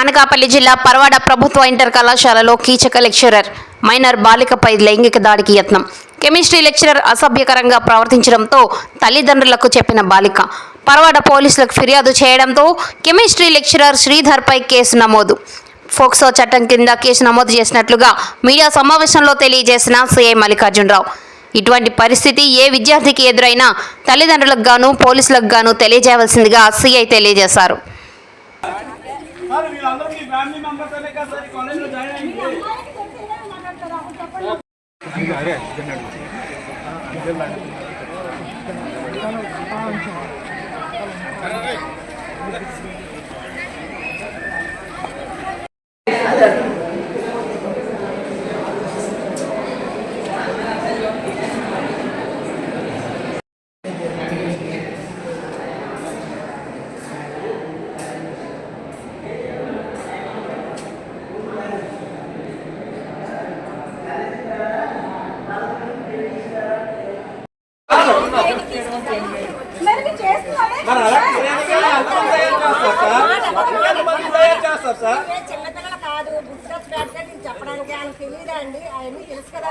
అనకాపల్లి జిల్లా పరవాడ ప్రభుత్వ ఇంటర్ కళాశాలలో కీచక లెక్చరర్ మైనర్ బాలికపై లైంగిక దాడికి యత్నం. కెమిస్ట్రీ లెక్చరర్ అసభ్యకరంగా ప్రవర్తించడంతో తల్లిదండ్రులకు చెప్పిన బాలిక. పరవాడ పోలీసులకు ఫిర్యాదు చేయడంతో కెమిస్ట్రీ లెక్చరర్ శ్రీధర్పై కేసు నమోదు. ఫోక్సో చట్టం కింద కేసు నమోదు చేసినట్లుగా మీడియా సమావేశంలో తెలియజేసిన సీఐ మల్లికార్జునరావు. ఇటువంటి పరిస్థితి ఏ విద్యార్థికి ఎదురైనా తల్లిదండ్రులకు గాను పోలీసులకు గాను తెలియజేయవలసిందిగా సీఐ తెలియజేశారు. ఫ్యామిలీ మెంబర్స్ అనే కదా సార్ కాలేజ్లో జాయిన్ అయ్యింది. మెరుగు చేస్తారు సార్? చిన్నపిల్లలు కాదు గుర్తొచ్చి చెప్పడానికి తెలియదా అండి. అవన్నీ తెలుసు కదా.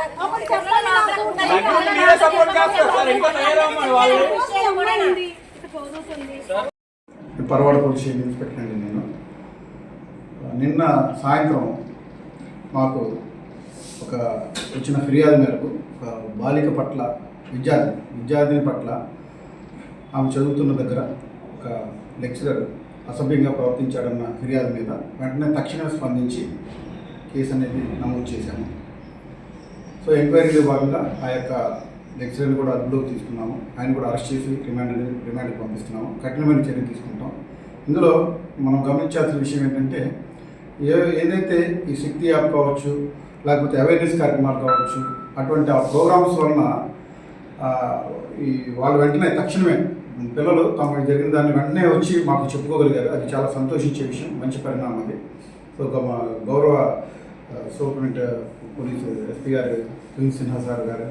స్టేషన్ ఇన్స్పెక్టర్ అండి నేను నిన్న సాయంత్రం మాకు ఒక వచ్చిన ఫిర్యాదు మేరకు ఒక బాలిక పట్ల విద్యార్థి విద్యార్థిని పట్ల ఆమె చదువుతున్న దగ్గర ఒక లెక్చరర్ అసభ్యంగా ప్రవర్తించాడన్న ఫిర్యాదు మీద వెంటనే తక్షణమే స్పందించి కేసు అనేది నమోదు చేశాము. సో ఎంక్వైరీలో భాగంగా ఆ యొక్క లెక్చరర్ని కూడా అదుపులోకి తీసుకున్నాము. ఆయన కూడా అరెస్ట్ చేసి రిమాండ్ రిమాండ్కి పంపిస్తున్నాము. కఠినమైన చర్య తీసుకుంటాం. ఇందులో మనం గమనించాల్సిన విషయం ఏంటంటే ఏ ఏదైతే ఈ శక్తి యాప్ కావచ్చు లేకపోతే అవేర్నెస్ కార్యక్రమాలు కావచ్చు అటువంటి ఆ ప్రోగ్రామ్స్ వలన ఈ వాళ్ళు వెంటనే తక్షణమే పిల్లలు తమకు జరిగిన దాన్ని వెంటనే వచ్చి మాకు చెప్పుకోగలిగారు. అది చాలా సంతోషించే విషయం మంచి పరిణామం అది. సో మా గౌరవ సూపరింటెండెంట్ పోలీసు ఎస్పీ గారు ప్రిన్స్ సిన్హా సార్ గారు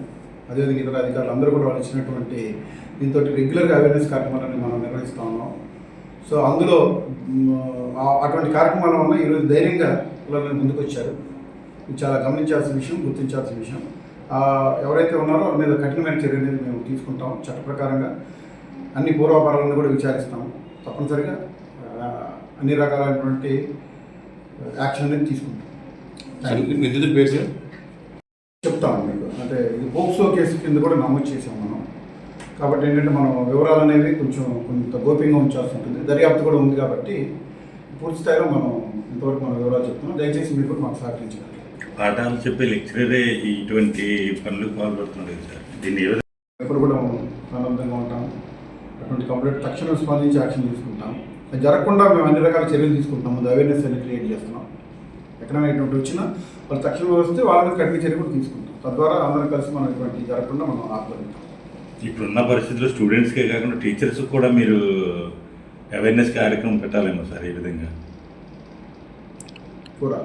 అదేవిధంగా ఇతర అధికారులు అందరూ కూడా వాళ్ళు ఇచ్చినటువంటి దీంతో రెగ్యులర్గా అవేర్నెస్ కార్యక్రమాలను మనం నిర్వహిస్తూ ఉన్నాం. సో అందులో అటువంటి కార్యక్రమాల వల్ల ఈరోజు ధైర్యంగా పిల్లలు ముందుకు వచ్చారు చాలా గమనించాల్సిన విషయం గుర్తించాల్సిన విషయం. ఎవరైతే ఉన్నారో వాళ్ళ మీద కఠినమైన చర్య అనేది మేము తీసుకుంటాం చట్ట ప్రకారంగా. అన్ని పూర్వాపరాలను కూడా విచారిస్తాం. తప్పనిసరిగా అన్ని రకాలైనటువంటి యాక్షన్ అనేది తీసుకుంటాం. నిందితుడి పేరు సార్? చెప్తాం మీకు. అంటే ఇది పోక్సో కేసు కింద కూడా నమోదు చేసాం మనం. కాబట్టి ఏంటంటే మనం వివరాలు అనేవి కొంచెం కొంత గోప్యంగా ఉంచాల్సి ఉంటుంది. దర్యాప్తు కూడా ఉంది కాబట్టి పూర్తి స్థాయిలో మనం ఇంతవరకు మన వివరాలు చెప్తున్నాం. దయచేసి మీరు కూడా మాకు సహకరించాలి పాఠాలు చెప్పే లెక్చరరే ఇటువంటి పనులకు పాల్పడుతున్నాడు కదా సార్? దీన్ని ఎప్పుడు కూడా సన్నద్ధంగా ఉంటాం. అటువంటి కంప్లీట్ తక్షణం స్పందించి యాక్షన్ తీసుకుంటాం. అది జరగకుండా మేము అన్ని రకాల చర్యలు తీసుకుంటాం ముందు అవేర్నెస్ అనేది క్రియేట్ చేస్తున్నాం. ఎక్కడైనా ఇటువంటి వచ్చినా వాళ్ళు తక్షణం వస్తే వాళ్ళ మీద కఠిన చర్య కూడా తీసుకుంటాం. తద్వారా అందరం కలిసి మనం ఇటువంటి జరగకుండా మనం ఆపగలుగుతాం ఇప్పుడున్న పరిస్థితుల్లో స్టూడెంట్స్కే కాకుండా టీచర్స్ కూడా మీరు అవేర్నెస్ కార్యక్రమం పెట్టాలేమో సార్ ఈ విధంగా? కూడా.